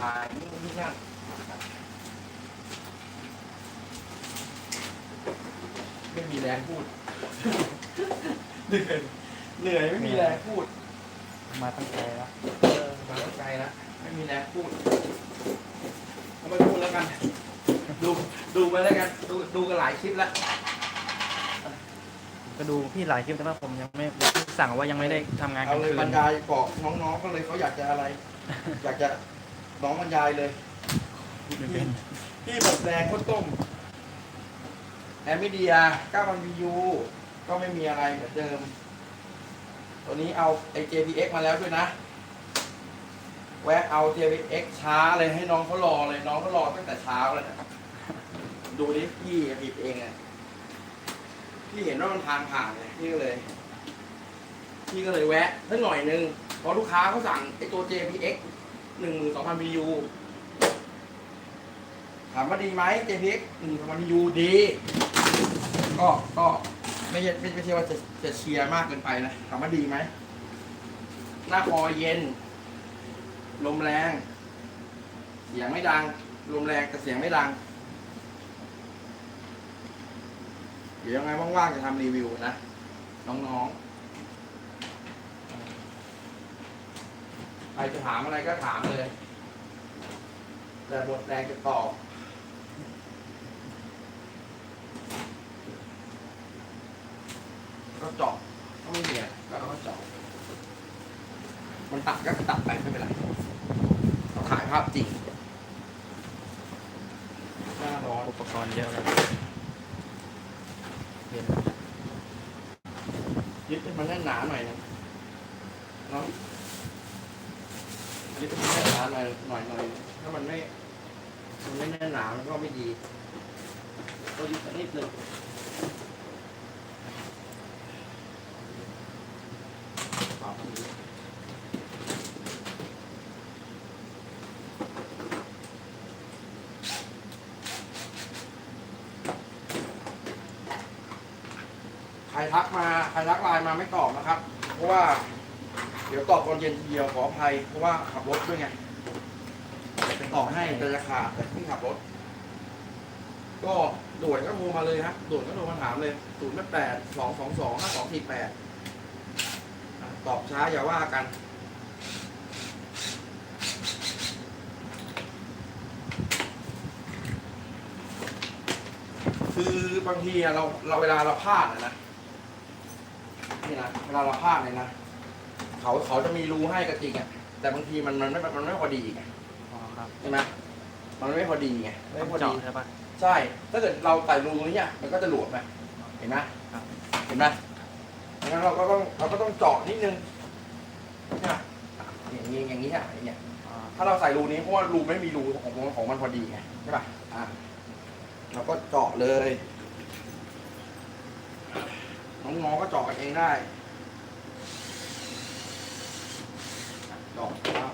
ถ่ายนี่นี่นั่นไม่มีแรงพูด เหนื่อยเหนื่อยไม่มีแรงพูด มาตั้งใจแล้วเออมาตั้งใจแล้วไม่มีแรงพูดเอาไม่พูดแล้วกัน ดูดูไปแล้วกันดูดูกันหลายคลิปแล้วก็ดูพี่หลายคลิปแต่ว่าผมยังไม่พี่สั่งว่ายังไม่ได้ทำงานกเอาลางเลยคืน บรรยายบอกน้องๆก็เลยเขาอยากจะอะไร อยากจะ น้องบรรยายเลยไม่เป็นที่หมดแรงข้าวต้มแอมมิเดีย9,000 VU ก็ไม่มีอะไรเหมือนเดิม ตัวนี้เอาไอ JPX มาแล้วด้วยนะ แวะเอา JPX ช้าเลยให้น้องเขารอเลยน้องเขารอตั้งแต่เช้าแล้วนะดูดิพี่บีบเองอะพี่เห็นว่ามันทางผ่านเลยพี่ก็เลย พี่ก็เลยแวะสักหน่อยนึงเพราะลูกค้าเขาสั่งไอตัว JPX 12,000 VU ถามว่าดีไหม JPX 12,000 VU ดี ก็ก็ไม่ใช่ไม่ไม่ใช่ว่าจะจะเชียร์มากเกินไปนะถามว่าดีไหม หน้าคอเย็น ลมแรง เสียงไม่ดัง ลมแรงแต่เสียงไม่ดัง เดี๋ยวยังไงว่างๆจะทำรีวิวนะ น้องๆ ครจะถามอะไรก็ถามเลย แต่หมดแรงจะตอบก็เจาะก็ไม่มีอะไรก็เอาก็เจาะมันตัดก็ตัดไปไม่เป็นไรเราถ่ายภาพจริงหน้าร้อนอุปกรณ์เยอะแล้วเห็นยึดให้มันแน่นหนาหน่อยนะเนาะ ยึดให้นหนาหน่อยหน่อยหน่อยถ้ามันไม่มันไม่แน่นหนามันก็ไม่ดีก็ยึดสักนิดนึงปรับอย่งนี้ใครทักมา ใครทักไลน์มาไม่ตอบนะครับ เพราะว่า เดี๋ยวตอบตอนเย็นทีเดียวขออภัยเพราะว่าขับรถด้วยไงจะตอบให้แต่จะขาดแต่เพิ่ขับรถ ก็ด่วนก็โทรมาเลยฮะด่วนก็โทรมาถามเลยศูนย์แปดสองสองสองห้าสองสี่แปดตอบช้าอย่าว่ากันคือบางทีเราเราเวลาเราพลาดนะนี่นะเวลาเราพลาดเลยนะ เขาเขาจะมีรูให้ก็จริงอะแต่บางทีมันมันไม่มันไม่พอดีไงอ๋อครับใช่ไหมมันไม่พอดีไงไม่ต้องพอดี เจาะใช่ปะ ใช่ ถ้าเกิดเราใส่รูตรงนี้อะมันก็จะหลวมไหมเห็นไหมครับ เห็นไหมดังนั้นเราก็ต้องเราก็ต้องเจาะนิดนึงเนี่ยอย่างนี้อย่างนี้อะอย่างเงี้ย อ๋อถ้าเราใส่รูนี้เพราะว่ารูไม่มีรูของของของมันพอดีไงใช่ป่ะ อะเราก็เจาะเลย น้องๆก็เจาะกันเองได้ เจาะครับ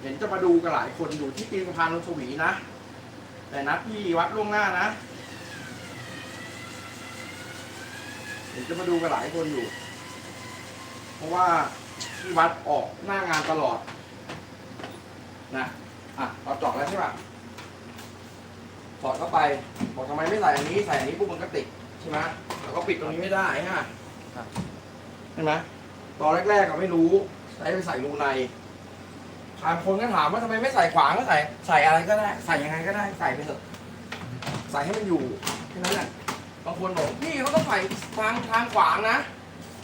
เห็นจะมาดูกันหลายคนอยู่ที่ตีนสะพานลงสวีนะ แต่นัดที่วัดล่วงหน้านะเดี๋ยวจะมาดูกันหลายคนอยู่ เพราะว่าที่วัดออกหน้างานตลอดนะ อะเราจาะแล้วใช่ป่ะ สอดเข้าไปบอกทำไมไม่ใส่อันนี้ใส่อันนี้ปุ๊บมันก็ติดใช่ไหมเราก็ปิดตรงนี้ไม่ได้ฮะครับเห็นไหมตอนแรกๆก็ไม่รู้ใช้ไปใส่รูในถามคนก็ถามว่าทำไมไม่ใส่ขวางก็ใส่ใส่อะไรก็ได้ ใส่ยังไงก็ได้ใส่ไปเถอะใส่ให้มันอยู่แค่นั้นแหละบางคนบอกพี่เขาต้องใส่ทางทางขวางนะ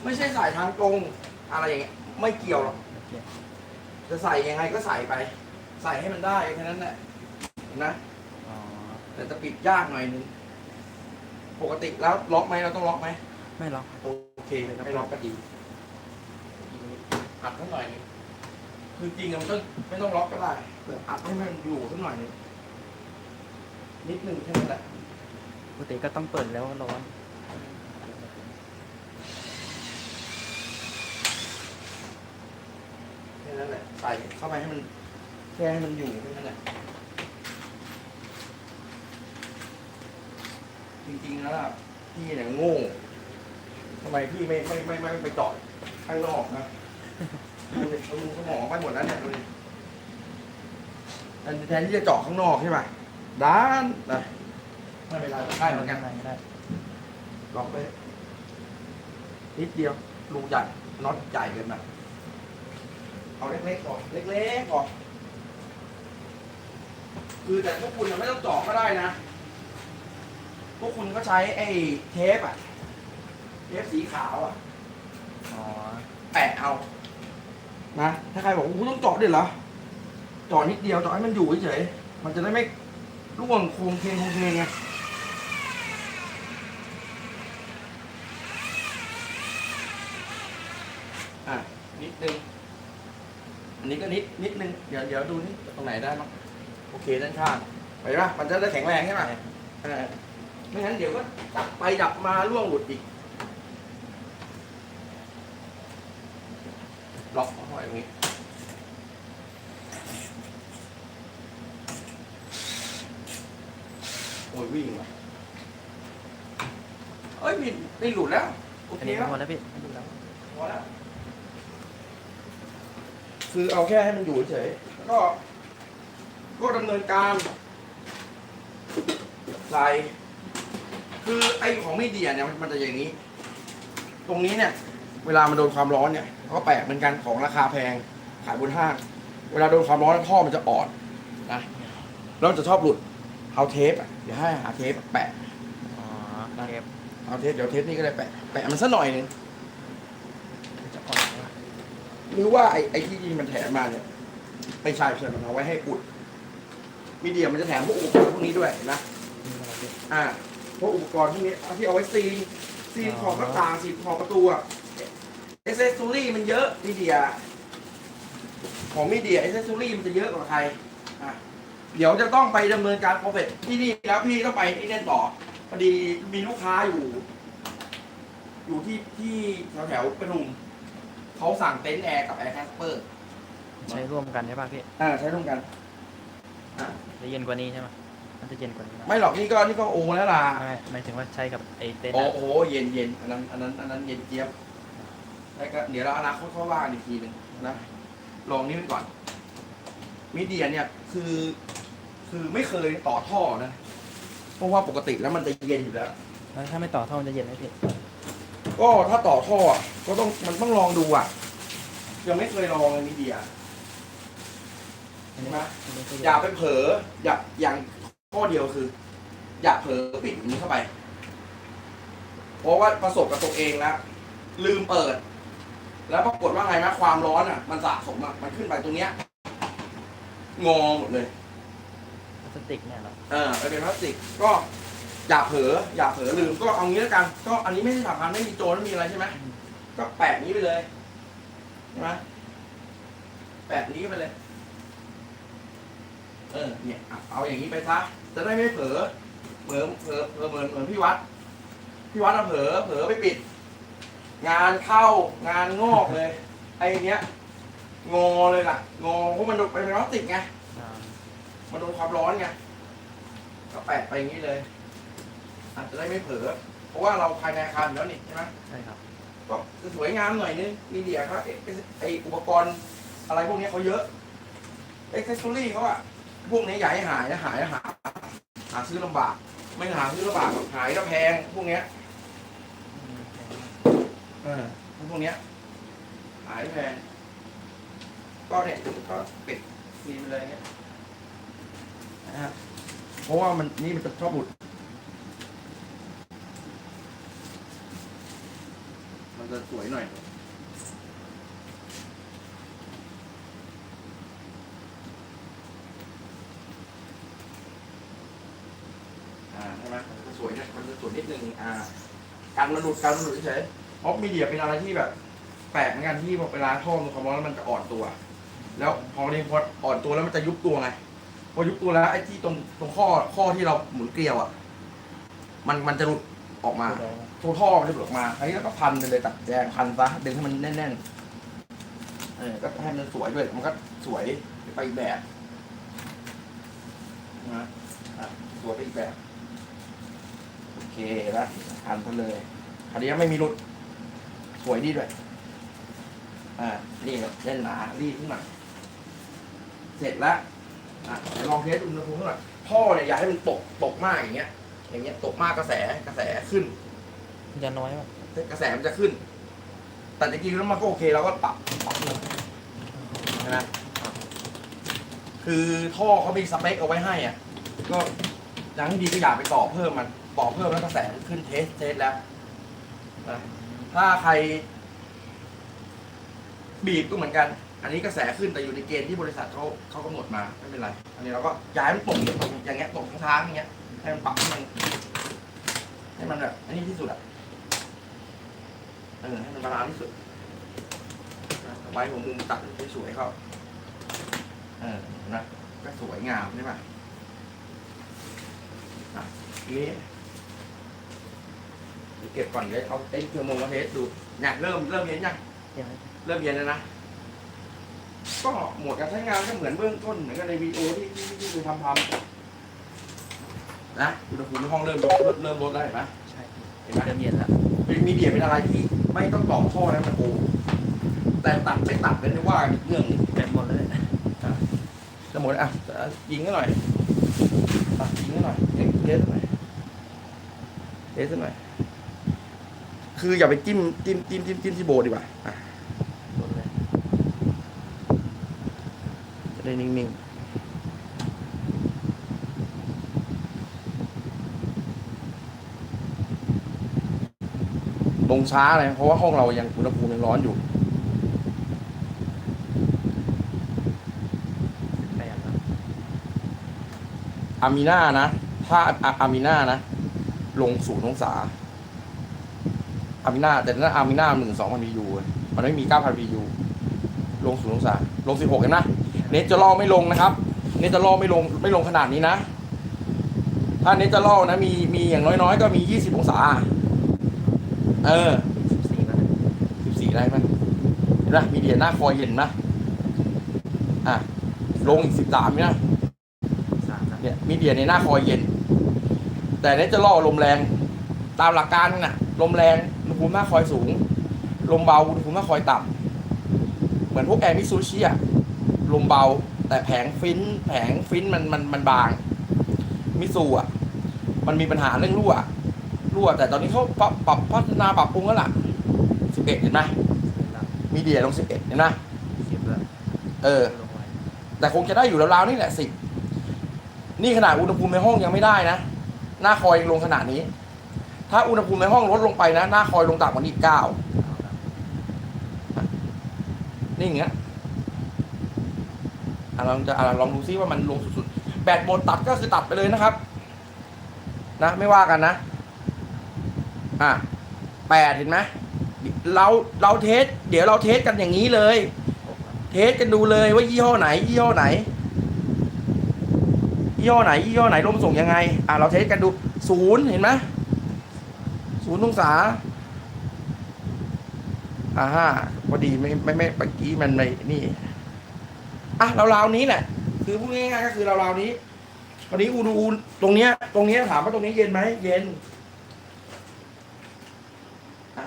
ไม่ใช่ใส่ทางตรงอะไรอย่างเงี้ยไม่เกี่ยวหรอกโอเคจะใส่ยังไงก็ใส่ไป ใส่ให้มันได้แค่นั้นแหละเห็นไหมอ๋อ แต่จะปิดยากหน่อยนึงปกติแล้วล็อกไหมเราต้องล็อกไหมไม่หรอกโอเคไม่ล็อกก็ดีอัดสักหน่อยนึงคือจริงอะมันก็ไม่ต้องล็อกก็ได้แต่อัดให้มันอยู่สักหน่อยนึงนิดนึงแค่นั้นแหละปกติก็ต้องเปิดแล้วร้อนแค่นั้นแหละใส่เข้าไปให้มันแค่ให้มันอยู่แค่นั้นแหละ จริงๆแล้วล่ะพี่เนี่ยโง่ทำไมพี่ไม่ไม่ไม่ไม่ไม่ไปเจาะข้างนอกนะดูดิเอาดูสมองไปหมดแล้วเนี่ยดูดิอันแทนที่จะเจาะข้างนอกใช่ไหมด้านนะไม่เป็นไรได้เหมือนกันได้ลองไปนิดเดียวรูใหญ่น็อตใหญ่เกินไปเอาเล็กๆก่อนเล็กๆก่อนคือแต่พวกคุณน่ะไม่ต้องเจาะก็ได้นะ พวกคุณก็ใช้ไอ้เทปอะเทปสีขาวอะอ๋อ แปะเอา นะ ถ้าใครบอกว่าต้องเจาะด้วยเหรอ เจาะนิดเดียวเจาะให้มันอยู่เฉยๆมันจะได้ไม่ร่วงโครงเคงโครงเคงไงอะ นิดนึง อันนี้ก็นิดนิดนึง เดี๋ยวเดี๋ยวดูนี่ตรงไหนได้บ้างโอเคด้านข้างไปปะมันจะได้แข็งแรงใช่ไหมเออ ไม่งั้นเดี๋ยวก็ดับไปดับมาล่วงหลุดอีกล็อกเอาไว้อย่างนี้ โอ้ยวิ่งว่ะเอ้ยมีไม่หลุดแล้ว โออันเคนี้แล้วหมดแล้วพี่ไม่ดูแล้วพอแล้ว คือเอาแค่ให้มันอยู่เฉยๆแล้วก็ก็ดำเนินการใส่ คือไอ้ของมีเดียเนี่ยมันมันจะอย่างนี้ ตรงนี้เนี่ย เวลามันโดนความร้อนเนี่ยก็แปลกเหมือนกันของราคาแพงขายบนห้าง เวลาโดนความร้อนท่อมันจะอ่อนนะแล้วมันจะชอบหลุดเอาเทปอะเดี๋ยวให้หาเทปแปะอ๋อเทปเอาเทปเดี๋ยวเทปนี่ก็ได้แปะแปะมันสักหน่อยหนึงจะอ่อนกว่าหรือว่าไอ้ไอ้ที่มันแถมมาเนี่ยไม่ใช่ไม่ใช่มันเอาไว้ให้อุดมีเดียมันจะแถมพวกอุปกรณ์พวกนี้ด้วยนะนี่อะไรพี่อ่า พวกอุปกรณ์พวกนี้เอาที่เอาไว้ซีนซีนอ๋อของหน้าต่างซีนของประตูอะเอเซสซอรี่มันเยอะมีเดีย ของมีเดียเอเซสซอรี่มันจะเยอะกว่าใครอะเดี๋ยวจะต้องไปดำเนินการโปรเฟสที่นี่แล้วพี่ต้องไปที่นั่นต่อพอดีมีลูกค้าอยู่ อยู่ที่ที่แถวแถวๆปทุมเขาสั่งเต็นท์แอร์กับแอร์แคสเปอร์ใช้ร่วมกันใช่ป่ะพี่อ่าใช้ร่วมกันจะเย็นกว่านี้ใช่ไหม มันจะเย็นกว่านี้นะไม่หรอกนี่ก็นี่ก็โอแล้วล่ะไม่หมายถึงว่าใช้กับไอ้เต็นท์โอ้อะโหเย็นเย็นอันนั้นอันนั้นอันนั้นเย็นเจี๊ยบแล้วก็เดี๋ยวเราอนาคตเขาว่ากันอีกทีหนึ่งนะลองนี้ไว้ก่อนมีเดียเนี่ยคือ คือไม่เคยต่อท่อนะเพราะว่าปกติแล้วมันจะเย็นอยู่แล้ว แล้วถ้าไม่ต่อท่อมันจะเย็นไหมพี่ก็ถ้าต่อท่ออะก็ต้องมันต้องลองดูอะ ยังไม่เคยลองเลยมีเดียอันนี้ใช่ไหมอันนี้ก็อเย็ย่านไปเผลออย่าอย่าง ข้อเดียวคือ อย่าเผลอปิดอย่างนี้เข้าไป เพราะว่าประสบกับตัวเองแล้วลืมเปิด แล้วปรากฏว่าไงนะความร้อนอะ มันสะสมอะมันขึ้นไปตรงเนี้ยงอหมดเลยพลาสติกเนี่ยเหรอเออมันเป็นพลาสติกก็อย่าเผลออย่าเผลอลืมก็เอางี้แล้วกัน ก็อันนี้ไม่ได้สำคัญไม่มีโจรไม่มีอะไรใช่ไหมก็แปะนี้ไปเลยใช่ไหมแปะนี้ไปเลย เออเนี่ยเอาอย่างนี้ไปซะ จะได้ไม่เผลอเผลอเผลอเผลอเหมือนเหมือนพี่วัด พี่วัดอะเผลอเผลอไปปิด งานเข้างานงอกเลย ไอ้เนี้ยงอเลยล่ะงอเพราะมันเป็นพลาสติกไงอ่ามันโดนความร้อนไงก็แปะไปอย่างนี้เลย อาจจะได้ไม่เผลอเพราะว่าเราภายในอาคารอยู่แล้วนี่ใช่ไหมใช่ครับก็สวยงามหน่อยนึงมีเดียครับไอ้ไอ้ไออุปกรณ์อะไรพวกนี้เขาเยอะเอ็กซ์ซอรี่เขาอะพวกนี้อย่าให้หายนะหายแล้วหา หาซื้อลำบาก ไม่หาซื้อลำบากหรอกหายก็แพงพวกเนี้ยอืมเออพวกเนี้ยหายแพงก็เนี่ยก็ปิดนี่ไปเลยเนี่ยนะฮะเพราะว่ามันนี่มันจะชอบหลุดมันจะสวยหน่อย อ่าใช่ไหมมันจะ สวยเนี่ยมันจะสวยนิดนึงอ่าการมันหลุดการมันหลุดเฉยๆเพราะมีเดียเป็นอะไรที่แบบแปลกเหมือนกันที่พอเวลาท่อมันความร้อนแล้วมันจะอ่อนตัว แล้วพอนี้พออ่อนตัวแล้วมันจะยุบตัวไงพอยุบตัวแล้วไอ้ที่ตรงตรงข้อข้อที่เราหมุนเกลียวอะ มันมันจะหลุดออกมาตัวท่อมันจะหลุดออกมาอันนี้แล้วก็พันไปเลยตัดแยงพันซะดึงให้มันแน่นๆเออก็ให้มันสวยด้วยมันก็สวยไปอีกแบบนะสวยไปอีกแบบ เคเคแล้วทันซะเลยคันนี้ไม่มีหลุด สวยดีด้วย อ่า นี่แบบเล่นหนารีดขึ้นมาเสร็จแล้วอะเดี๋ยวลองเทสอุณหภูมิหน่อยพ่อเนี่ยอย่าให้มันตกตกมากอย่างเงี้ย อย่างเงี้ยตกมากกระแสกระแสขึ้น มันจะน้อยป่ะกระแสมันจะขึ้น แต่จริงๆแล้วมันก็โอเคเราก็ปรับปรับลงใช่ไหมคือท่อเขามีสเปคเอาไว้ให้อะ ก็อย่างที่ดีก็อย่าไปต่อเพิ่มมัน ต่อเพิ่มแล้วกระแสขึ้นเทสเทสแล้วนะถ้าใคร บีบก็เหมือนกัน อันนี้กระแสขึ้นแต่อยู่ในเกณฑ์ที่บริษัทเขาเขากำหนดมาไม่เป็นไร อันนี้เราก็ย้ายมันตรงตรงอย่างเงี้ยตรงทางๆอย่างเงี้ยให้มันปรับให้มันให้มันแบบอันนี้ที่สุดอะเออให้มันบาลานซ์ที่สุดไว้หัวมุมตัดสวยๆเขาเออนะก็สวยงามใช่ไหมอะนี้ เดี๋ยวเก็บก่อนเดี๋ยวเอาไอ้เครื่องมือมาเทสดูเนี่ยเริ่มเริ่มเย็นยังยังเริ่มเย็นแล้วนะก็หมวดการใช้งานก็เหมือนเบื้องต้นเหมือนกันในวีดีโอที่ที่ที่ดูทำทำนะอุณหภูมิในห้องเริ่มลดเริ่มลดได้วเห็นไหมใช่เห็นไหมเริ่มเย็นแล้วเป็นมีเดียเป็นอะไรที่ไม่ต้องต่อท่อนะมันโอ้แต่ตัดไม่ตัดเป็นไม่ว่ากันอีกเรื่องหนึงเต็มหมดเลยจะหมดอะจะยิงก็หน่อยอะยิงก็หน่อยเอ็กเทสหน่อยเทสหน่อย คืออย่าไปจิ้มจิ้มจิ้มจิ้มจิ้มที่โบดีกว่าอะหมดเลยจะได้นิ่งๆลงช้าเลยเพราะว่าห้องเรายังอุณหภูมิยังร้อนอยู่แปดแล้วอามีนานะ ถ้าอาอามีนานะ ลงศูนย์องศา อามินาแต่นั้นอามินาหนึ่งสองพันพียูมันไม่มีเก้าพันพียูลงศูนย์องศาลงสิบหกเห็นไหมเนตจะล่อไม่ลงนะครับ เนตจะล่อไม่ลงไม่ลงขนาดนี้นะ ถ้าเนตจะล่อนะมีมีอย่างน้อยๆ ก็มียี่สิบองศา เออสิบสี่แล้วสิบสี่ได้ไหมเห็นไหมมีเดียหน้าคอยเย็นนะอะลงอีกสิบสามเนี่ยสามแล้วเนี่ยมีเดียในหน้าคอยเย็น แต่เนี่ยจะล่อลมแรง ตามหลักการน่ะลมแรงอุ ณหภูมิหน้าคอยสูง ลมเบาอุณหภูมิหน้าคอยต่ำเหมือนพวกแอร์มิซูชิอะลมเบา แต่แผงฟินแผงฟินมันมันมันบาง มิซูอะมันมีปัญหาเรื่องรั่ว รั่ว แต่ตอนนี้เขาปรับปรับพัฒนาปรับปรุงแล้วล่ะสิบเอ็ดเห็นไหมสิบแล้วมีเดียลงสิบเอ็ดเห็นไหมสิบแล้วเออลงไว้แต่คงจะได้อยู่ราวๆนี่แหละสินี่ขนาดอุณหภูมิในห้องยังไม่ได้นะ หน้าคอยยังลงขนาดนี้ ถ้าอุณหภูมิในห้องลดลงไปนะ หน้าคอยลงต่ำกว่านี้อีกเก้านี่อย่างเงี้ยอะลองจะอะลองดูซิว่ามันลงสุดๆ แบตหมดตัดก็คือตัดไปเลยนะครับ นะไม่ว่ากันนะ อะแปดเห็นไหมเราเราเทส เดี๋ยวเราเทสกันอย่างนี้เลย เทสกันดูเลยว่ายี่ห้อไหน ยี่ห้อไหน ยี่ห้อไหน ยี่ห้อไหนลมส่งยังไง อะเราเทสกันดูศูนย์เห็นไหม ศูนย์องศาอ่าฮะพอดีไม่ไม่ไม่เมื่อกี้มันไม่นี่อะเราราวๆนี้แหละ คือพูดง่ายๆก็คือเราราวๆนี้วันนี้อูดูตรงเนี้ย ตรงเนี้ยถามว่าตรงนี้เย็นไหมเย็น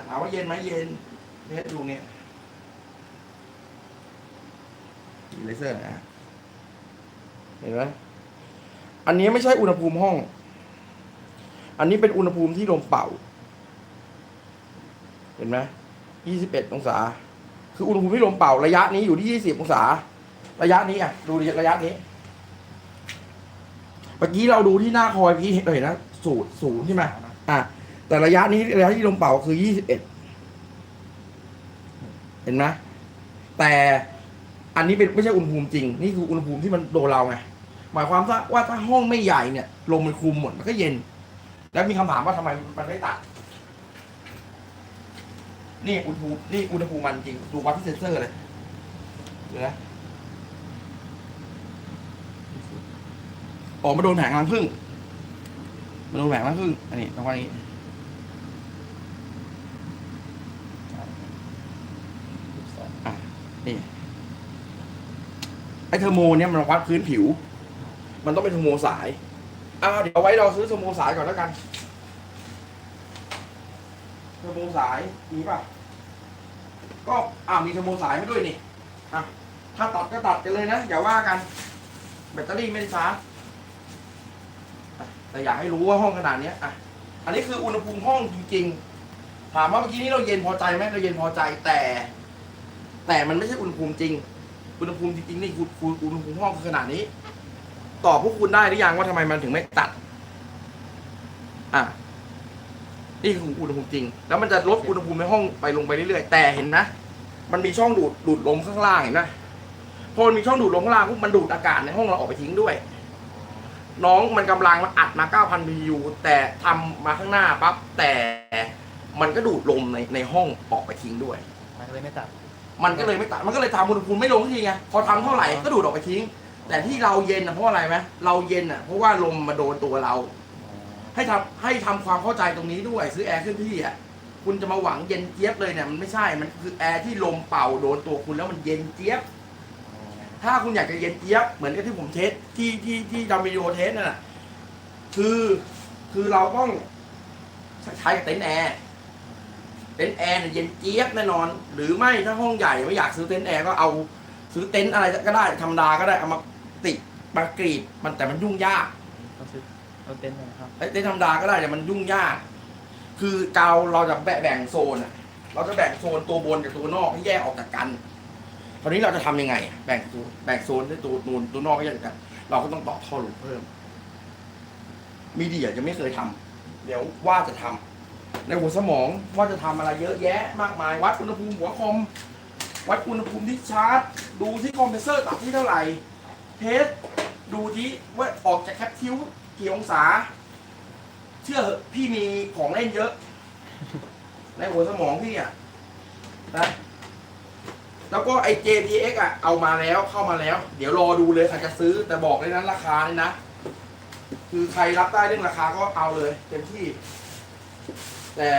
ถามว่าเย็นไหมเย็นเทสดูเนี่ยเลเซอร์นะเห็นไหมอันนี้ไม่ใช่อุณหภูมิห้อง อันนี้เป็นอุณหภูมิที่ลมเป่า เห็นไหมยี่สิบเอ็ดองศา คืออุณหภูมิที่ลมเป่าระยะนี้อยู่ที่ยี่สิบองศา ระยะนี้อะ ดูระยะนี้ เมื่อกี้เราดูที่หน้าคอยพี่เราเห็นนะสูตรศูนย์ใช่ไหมอะ แต่ระยะนี้ระยะที่ลมเป่าคือยี่สิบเอ็ดเห็นไหมแต่อันนี้เป็นไม่ใช่อุณหภูมิจริง นี่คืออุณหภูมิที่มันโดนเราไง หมายความว่าถ้าห้องไม่ใหญ่เนี่ย ลมมันคุมหมดมันก็เย็น แล้วมีคำถามว่าทำไมมันไม่ตัด นี่อุณหภูมินี่อุณหภูมิมันจริงดูวัดที่เซนเซอร์เลยเห็นไหมออกมาโดนแผงรังผึ้งมาโดนแผงรังผึ้งอันนี้ต้องว่าอย่างนี้อะนี่ไอเทอร์โมเนี่ยมันวัดพื้นผิว มันต้องเป็นเทอร์โมสาย อ่าเดี๋ยวไว้เราซื้อเทอร์โมสายก่อนแล้วกัน เทอร์โบสายมีป่ะ ก็อ่ามีเทอร์โบสายให้ด้วยนี่อะถ้าตัดก็ตัดกันเลยนะ อย่าว่ากัน แบตเตอรี่ไม่ได้ชาร์จแต่อยากให้รู้ว่าห้องขนาดเนี้ยอะ อันนี้คืออุณหภูมิห้องจริงๆ ถามว่าเมื่อกี้นี้เราเย็นพอใจไหมเราเย็นพอใจแต่ แต่มันไม่ใช่อุณหภูมิจริง อุณหภูมิจริงๆนี่คืออุณหภูมิห้องคือขนาดนี้ ตอบพวกคุณได้หรือยังว่าทำไมมันถึงไม่ตัด อะ นี่คืออุณหภูมิจริง แล้วมันจะลดอุณหภูมิในห้องไปลงไปเรื่อยๆ แต่เห็นนะ มันมีช่องดูดดูดลมข้างล่างเห็นไหมพอมันมีช่องดูดลมข้างล่างปุ๊บมันดูดอากาศในห้องเราออกไปทิ้งด้วย น้องมันกำลังมันอัดมา 9,000 BTU แต่ทำมาข้างหน้าปั๊บแต่มันก็ดูดลมในในห้องออกไปทิ้งด้วย มันก็เลยไม่ตัด มันก็เลยไม่ตัด มันก็เลยทำอุณหภูมิไม่ลงสักทีไง พอทำเท่าไหร่ก็ดูดออกไปทิ้ง แต่ที่เราเย็นนะเพราะอะไรไหมเราเย็นอะเพราะว่าลมมาโดนตัวเรา ให้ทำให้ทำความเข้าใจตรงนี้ด้วย ซื้อแอร์ขึ้นที่อะคุณจะมาหวังเย็นเจี๊ยบเลยเนี่ยมันไม่ใช่มันคือแอร์ที่ลมเป่าโดนตัวคุณแล้วมันเย็นเจี๊ยบ ถ้าคุณอยากจะเย็นเจี๊ยบเหมือนกับที่ผมเทสที่ที่ที่ทำวิโอเทสนั่นน่ะคือคือเราต้องใช้กับเต็นท์แอร์เต็นท์แอร์เนี่ยเย็นเจี๊ยบแน่นอน หรือไม่ถ้าห้องใหญ่ไม่อยากซื้อเต็นท์แอร์ก็เอาซื้อเต็นท์อะไรก็ได้ธรรมดาก็ได้เอามาติดมากรีดมันแต่มันยุ่งยาก เอาเต็นท์เลยครับไอ้เต็นท์ธรรมดาก็ได้แต่มันยุ่งยาก คือเกาเราจะแบ่งแบ่งโซนอะเราจะแบ่งโซนตัวบนกับตัวนอกให้แยกออกจากกัน คราวนี้เราจะทำยังไงอะแบ่งตัวแบ่งโซนให้ตัวนูนตัวนอกให้แยกจากกัน เราก็ต้องต่อท่อลมเพิ่ม มีเดียจะไม่เคยทำเดี๋ยวว่าจะทำในหัวสมองว่าจะทำอะไรเยอะแยะมากมาย วัดอุณหภูมิหัวคอม วัดอุณหภูมิที่ชาร์จ ดูที่คอมเพรสเซอร์ตัดที่เท่าไหร่ เทสดูที่ว่าออกจากแคปทิว กี่องศา เชื่อเหอะพี่มีของเล่นเยอะ ในหัวสมองพี่อะนะแล้วก็ไอ้ JPX อะ เอามาแล้วเข้ามาแล้ว เดี๋ยวรอดูเลยใครจะซื้อ แต่บอกเลยนั้นราคาเลยนะ คือใครรับได้เรื่องราคาก็เอาเลยเต็มที่ แต่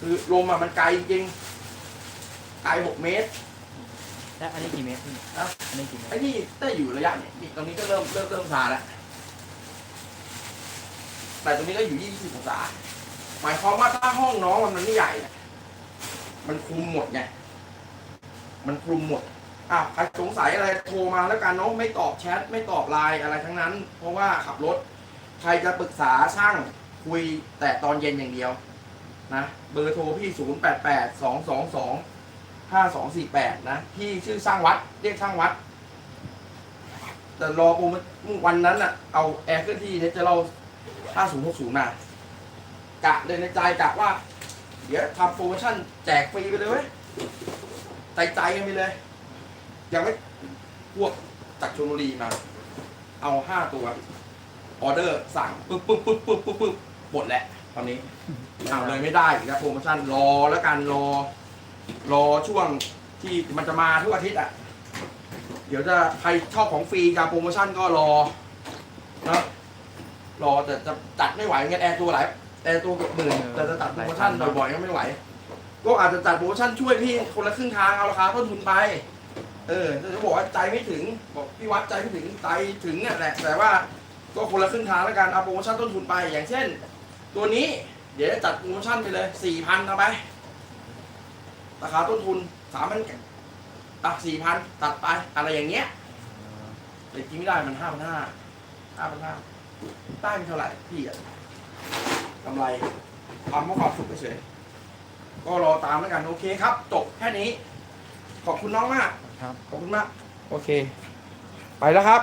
คือลมอะมันไกลจริงไกลหกเมตร และอันนี้กี่เมตรพี่นะอันนี้กี่เมตร ไอ้นี่ได้อยู่ระยะเนี่ยนี่ตรงนี้ก็เริ่มเริ่มเริ่มซาแล้ว แต่ตรงนี้ก็อยู่ 20องศา หมายความว่าถ้าห้องน้องมันไม่ใหญ่เนี่ยมันคลุมหมดไง มันคลุมหมด อะใครสงสัยอะไรโทรมาแล้วกันเนาะไม่ตอบแชทไม่ตอบไลน์อะไรทั้งนั้น เพราะว่าขับรถ ใครจะปรึกษาช่างคุยแต่ตอนเย็นอย่างเดียวนะเบอร์โทรพี่ 0 8 8 2 2 2 5 2 4 8 นะ พี่ชื่อช่างวัดเรียกช่างวัด แต่รอโปรวันนั้นอะเอาแอร์เคลื่อนที่เนี่ยจะเรา 5060มากะเลยในใจกะว่า เดี๋ยวทำโปรโมชั่นแจกฟรีไปเลยเว้ยใจใจกันไปเลย ยังไม่พวกจากชลบุรีมา เอาห้าตัวออเดอร์สั่งปึ๊บปึ๊บปึ๊บปึ๊บปึ๊บปึ๊บหมดแหละตอนนี้เอาเลยไม่ได้อีกแล้วโปรโมชั่นรอแล้วกันรอ รอช่วงที่มันจะมาทุกอาทิตย์อะ เดี๋ยวจะใครชอบของฟรีกับโปรโมชั่นก็รอนะ รอแต่จะจัดไม่ไหวเงี้ยแอร์ตัวหลายแอร์ตัวเกือบหมื่นแต่จะจัดโปรโมชั่นบ่อยๆก็ไม่ไหว ก็อาจจะจัดโปรโมชั่นช่วยพี่คนละครึ่งทางเอาราคาต้นทุนไป เออแต่จะบอกว่าใจไม่ถึงบอกพี่วัดใจไม่ถึงใจถึงเนี่ยแหละแต่ว่าก็คนละครึ่งทางแล้วกันเอาโปรโมชั่นต้นทุนไป อย่างเช่น ตัวนี้เดี๋ยวจะจัดโปรโมชั่นไปเลยสี่พันเอาไปราคาต้นทุนสามพันอะสี่พันตัดไปอะไรอย่างเงี้ยแต่จริงไม่ได้มันห้าพันห้าห้าพันห้า ได้ไม่เท่าไหร่พี่อะกำไรทำเพราะความสุขเฉยๆก็รอตามแล้วกันโอเคครับ จบแค่นี้ ขอบคุณน้องมาก ครับ ขอบคุณมาก โอเค ไปแล้วครับ